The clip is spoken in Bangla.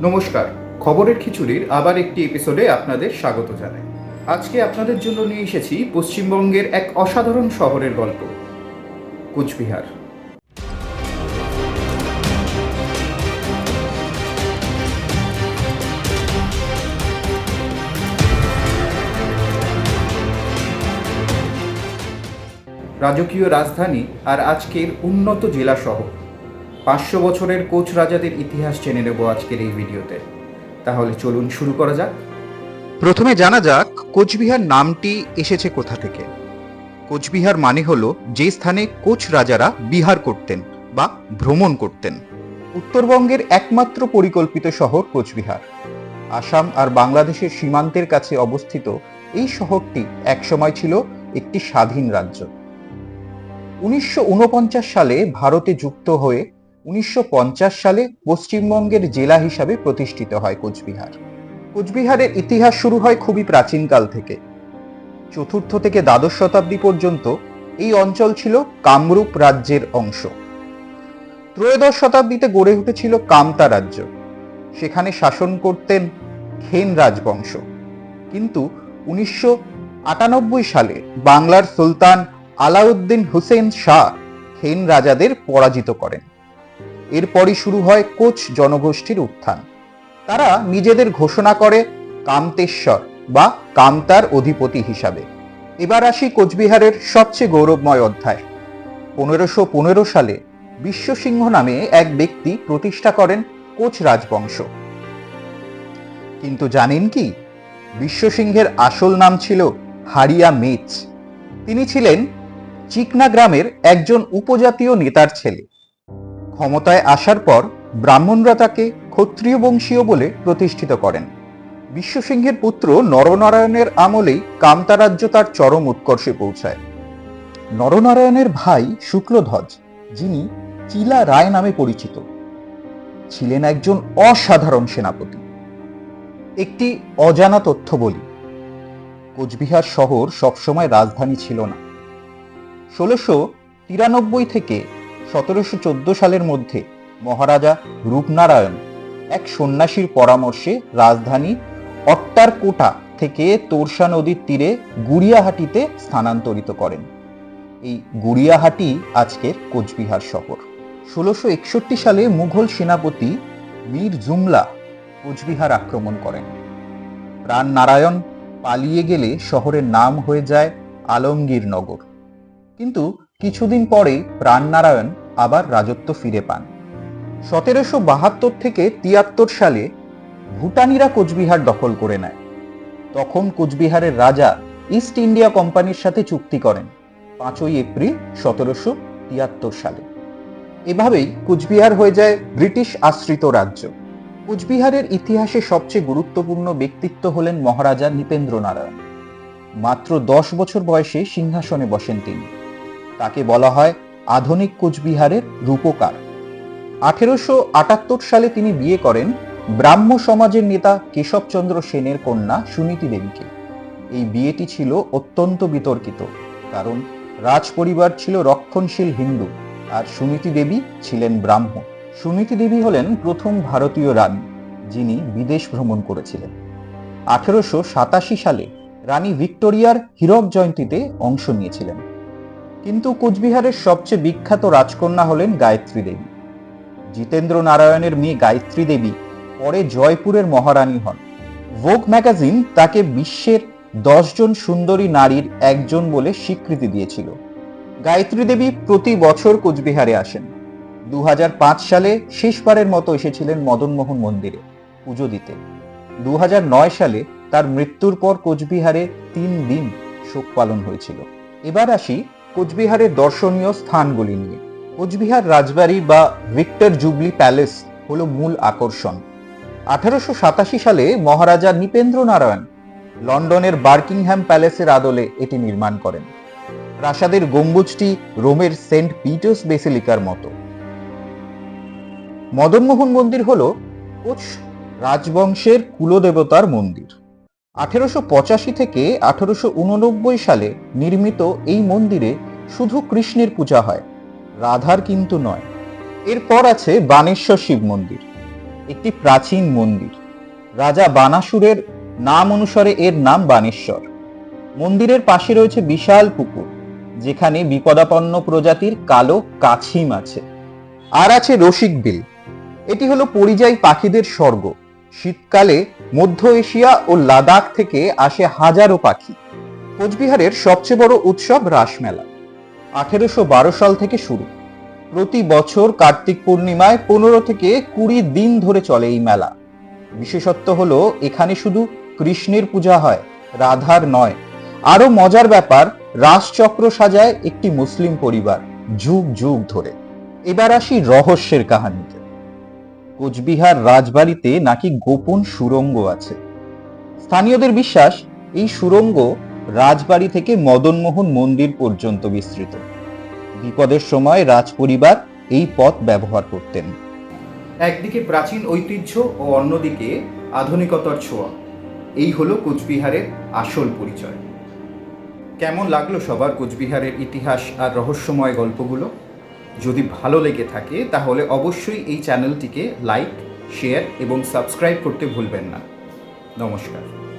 নমস্কার, খবরের খিচুড়ির আবার একটি এপিসোডে আপনাদের স্বাগত জানাই। আজকে আপনাদের জন্য নিয়ে এসেছি পশ্চিমবঙ্গের এক অসাধারণ শহরের গল্প, কোচবিহার। রাজকীয় রাজধানী আর আজকের উন্নত জেলা শহর। পাঁচশো বছরের কোচ রাজাদের ইতিহাস জেনে নেব আজকের এই ভিডিওতে। তাহলে চলুন শুরু করা যাক। প্রথমে জানা যাক, কোচবিহার নামটি এসেছে কোথা থেকে। কোচবিহার মানে হল যে স্থানে কোচ রাজারা বিহার করতেন বা ভ্রমণ করতেন। উত্তরবঙ্গের একমাত্র পরিকল্পিত শহর কোচবিহার। আসাম আর বাংলাদেশের সীমান্তের কাছে অবস্থিত এই শহরটি একসময় ছিল একটি স্বাধীন রাজ্য। উনিশশো উনপঞ্চাশ সালে ভারতে যুক্ত হয়ে উনিশশো পঞ্চাশ সালে পশ্চিমবঙ্গের জেলা হিসাবে প্রতিষ্ঠিত হয় কোচবিহার। কোচবিহারের ইতিহাস শুরু হয় খুবই প্রাচীনকাল থেকে। চতুর্থ থেকে দ্বাদশ শতাব্দী পর্যন্ত এই অঞ্চল ছিল কামরূপ রাজ্যের অংশ। ত্রয়োদশ শতাব্দীতে গড়ে উঠেছিল কামতা রাজ্য। সেখানে শাসন করতেন খেন রাজবংশ। কিন্তু উনিশশো আটানব্বই সালে বাংলার সুলতান আলাউদ্দিন হুসেন শাহ খেন রাজাদের পরাজিত করেন। এরপরই শুরু হয় কোচ জনগোষ্ঠীর উত্থান। তারা নিজেদের ঘোষণা করে কামতেশ্বর বা কামতার অধিপতি হিসাবে। এবার আসি কোচবিহারের সবচেয়ে গৌরবময় অধ্যায়। পনেরোশো পনেরো সালে বিশ্বসিংহ নামে এক ব্যক্তি প্রতিষ্ঠা করেন কোচ রাজবংশ। কিন্তু জানেন কি? বিশ্বসিংহের আসল নাম ছিল হারিয়া মেচ। তিনি ছিলেন চিকনা গ্রামের একজন উপজাতীয় নেতার ছেলে। ক্ষমতায় আসার পর ব্রাহ্মণরা তাকে ক্ষত্রিয় বংশীয় বলে প্রতিষ্ঠিত করেন। বিশ্বসিংহের পুত্র নরনারায়ণের আমলেই কামতা রাজ্য তার চরম উৎকর্ষে পৌঁছায়। নরনারায়ণের ভাই শুক্লধ্বজ, যিনি চিলা রায় নামে পরিচিত, ছিলেন একজন অসাধারণ সেনাপতি। একটি অজানা তথ্য বলি, কোচবিহার শহর সবসময় রাজধানী ছিল না। ষোলোশো তিরানব্বই থেকে সতেরোশো চোদ্দ সালের মধ্যে মহারাজা রূপনারায়ণ এক সন্ন্যাসীর পরামর্শে রাজধানী অট্টারকোটা থেকে তোরসা নদীর তীরে গুড়িয়াহাটিতে স্থানান্তরিত করেন। এই গুড়িয়াহাটি আজকের কোচবিহার শহর। ষোলোশো একষট্টি সালে মুঘল সেনাপতি মীর জুমলা কোচবিহার আক্রমণ করেন। প্রাণ নারায়ণ পালিয়ে গেলে শহরের নাম হয়ে যায় আলমগীরনগর। কিন্তু কিছুদিন পরেই প্রাণনারায়ণ আবার রাজত্ব ফিরে পান। সতেরোশো বাহাত্তর থেকে তিয়াত্তর সালে ভুটানিরা কোচবিহার দখল করে নেয়। তখন কোচবিহারের রাজা ইস্ট ইন্ডিয়া কোম্পানির সাথে চুক্তি করেন, পাঁচই এপ্রিল সতেরোশো তিয়াত্তর সালে। এভাবেই কোচবিহার হয়ে যায় ব্রিটিশ আশ্রিত রাজ্য। কোচবিহারের ইতিহাসে সবচেয়ে গুরুত্বপূর্ণ ব্যক্তিত্ব হলেন মহারাজা নৃপেন্দ্র নারায়ণ মাত্র দশ বছর বয়সে সিংহাসনে বসেন তিনি। তাকে বলা হয় আধুনিক কোচবিহারের রূপকার। আঠেরোশো আটাত্তর সালে তিনি বিয়ে করেন ব্রাহ্ম সমাজের নেতা কেশবচন্দ্র সেনের কন্যা সুনীতি দেবীকে। এই বিয়েটি ছিল অত্যন্ত বিতর্কিত, কারণ রাজ পরিবার ছিল রক্ষণশীল হিন্দু আর সুনীতি দেবী ছিলেন ব্রাহ্ম। সুনীতি দেবী হলেন প্রথম ভারতীয় রানী, যিনি বিদেশ ভ্রমণ করেছিলেন। আঠেরোশো সাতাশি সালে রানী ভিক্টোরিয়ার হীরক জয়ন্তীতে অংশ নিয়েছিলেন। কিন্তু কোচবিহারের সবচেয়ে বিখ্যাত রাজকন্যা হলেন গায়ত্রী দেবী। জিতেন্দ্র নারায়ণের মেয়ে গায়ত্রী দেবী পরে জয়পুরের মহারানী হন। ভোগ ম্যাগাজিন তাকে বিশ্বের দশজন সুন্দরী নারীর একজন বলে স্বীকৃতি দিয়েছিল। গায়ত্রী দেবী প্রতি বছর কোচবিহারে আসেন। দু হাজার পাঁচ সালে শেষবারের মতো এসেছিলেন মদনমোহন মন্দিরে পুজো দিতে। দু হাজার নয় সালে তার মৃত্যুর পর কোচবিহারে তিন দিন শোক পালন হয়েছিল। এবার আসি কোচবিহারের দর্শনীয় স্থানগুলি নিয়ে। কোচবিহার রাজবাড়ি বা ভিক্টর জুবলি প্যালেস হল মূল আকর্ষণ। আঠারোশো সাতাশি সালে মহারাজা নৃপেন্দ্র নারায়ণ লন্ডনের বার্কিংহ্যাম প্যালেসের আদলে এটি নির্মাণ করেন। প্রাসাদের গম্বুজটি রোমের সেন্ট পিটার্স বেসিলিকার মতো। মদনমোহন মন্দির হল কোচ রাজবংশের কুলদেবতার মন্দির। আঠেরোশো পঁচাশি থেকে আঠেরোশো উননব্বই সালে নির্মিত এই মন্দিরে শুধু কৃষ্ণের পূজা হয়, রাধার কিন্তু নয়। এরপর আছে বানেশ্বর শিব মন্দির, একটি প্রাচীন মন্দির। রাজা বানাসুরের নাম অনুসারে এর নাম বানেশ্বর। মন্দিরের পাশে রয়েছে বিশাল পুকুর, যেখানে বিপদাপন্ন প্রজাতির কালো কাছিম আছে। আর আছে রসিক বিল এটি হলো পরিযায়ী পাখিদের স্বর্গ। শীতকালে মধ্য এশিয়া ও লাদাখ থেকে আসে হাজারো পাখি। কোচবিহারের সবচেয়ে বড় উৎসব রাসমেলা। আঠেরোশো বারো সাল থেকে শুরু। প্রতি বছর কার্তিক পূর্ণিমায় পনেরো থেকে কুড়ি দিন ধরে চলে এই মেলা। বিশেষত্ব হলো, এখানে শুধু কৃষ্ণের পূজা হয়, রাধার নয়। আরও মজার ব্যাপার, রাসচক্র সাজায় একটি মুসলিম পরিবার, যুগ যুগ ধরে। এবার আসি রহস্যের কাহিনীতে। কোচবিহার রাজবাড়িতে নাকি গোপন সুরঙ্গ আছে? স্থানীয়দের বিশ্বাস, এই সুরঙ্গ রাজবাড়ি থেকে মদনমোহন মন্দির পর্যন্ত বিস্তৃত। বিপদের সময় রাজপরিবার এই পথ ব্যবহার করতেন। একদিকে প্রাচীন ঐতিহ্য ও অন্যদিকে আধুনিকতার ছোঁয়া। এই হলো কোচবিহারের আসল পরিচয়। কেমন লাগল সবার কোচবিহারের ইতিহাস আর রহস্যময় গল্পগুলো? যদি ভালো লেগে থাকে, তাহলে অবশ্যই এই চ্যানেলটিকে লাইক, শেয়ার এবং সাবস্ক্রাইব করতে ভুলবেন না। নমস্কার।